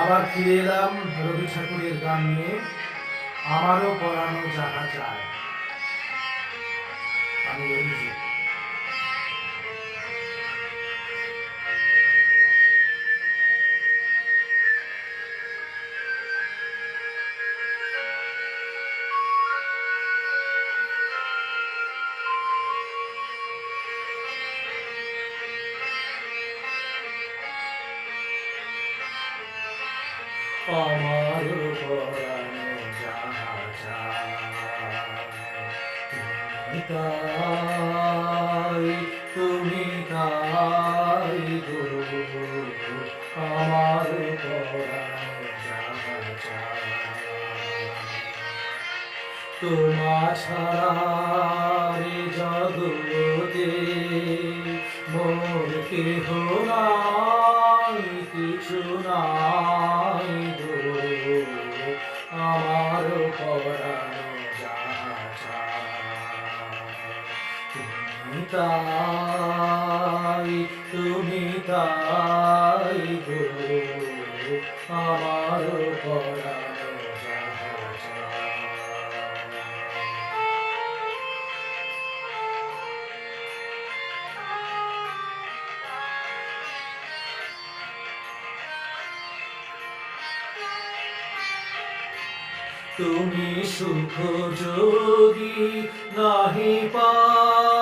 আবার ফিরে এলাম রবি ঠাকুরের গান নিয়ে। আমারও পড়ানো যাহা চায় আমি অভিজিৎ আমার পরানো তাই তুমি তাই গো আমার পরানো যাহা চায় তোমা ছাড়ারে জগতে মোর কেহ নাই, কিছু নাই। তাই তুমি তাই গো। আমার তুমি সুখ যদি নাহি পাও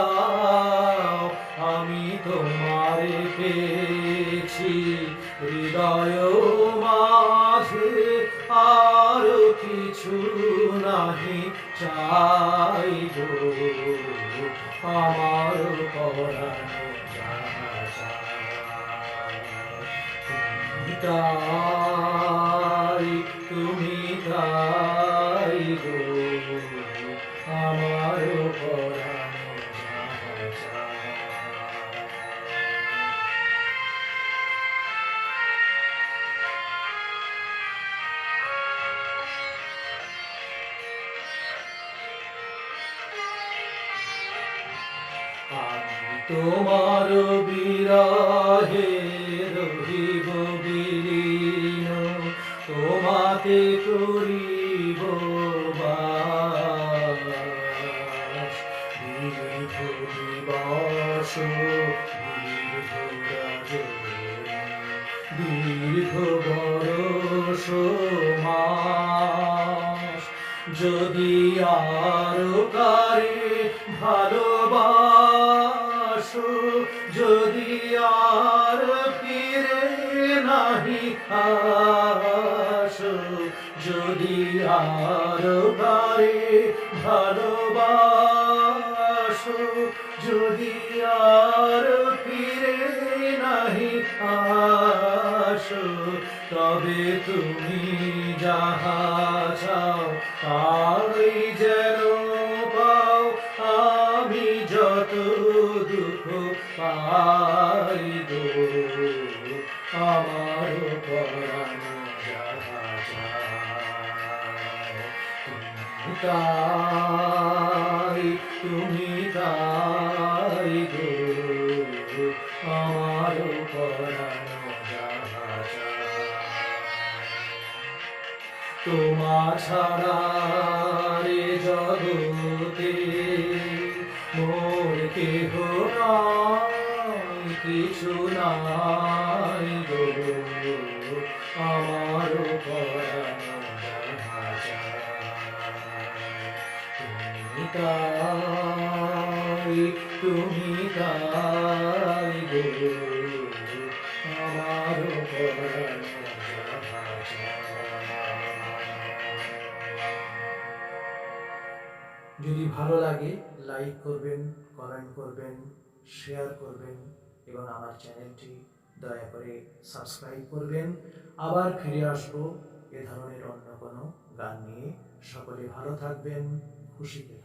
কিছু নাহি চাই গো। আমার পরানো তাই তুমি তাই গো। আমার পরানো তোমার বিরহে রহিব বিলীন তোমাতে করিব। দীর্ঘ দীর্ঘ বরষ মাস যদি আর কারে ভালোবাসো যদি আর ফিরে নাহি আসো, যদি আর কারে ভালোবাসো, যদি আর ফিরে নাহি আসো, তবে তুমি যাহা চাও তাই পাই গো আমার তুমি তাই তুমি তাই গো, আমার পরানো যাহা ছাড়া রে জগতে মোর কেহ নাই কিছু নাই গো। আমার তুমি তাই তুমি তাই গো। আমার। যদি ভালো লাগে লাইক করবেন কমেন্ট করবেন শেয়ার করবেন। এবং আমার চ্যানেলটি দয়া করে সাবস্ক্রাইব করবেন। আবার ফিরে আসব এ ধরনের অন্য কোনো গান নিয়ে। সকলে ভালো থাকবেন খুশিতে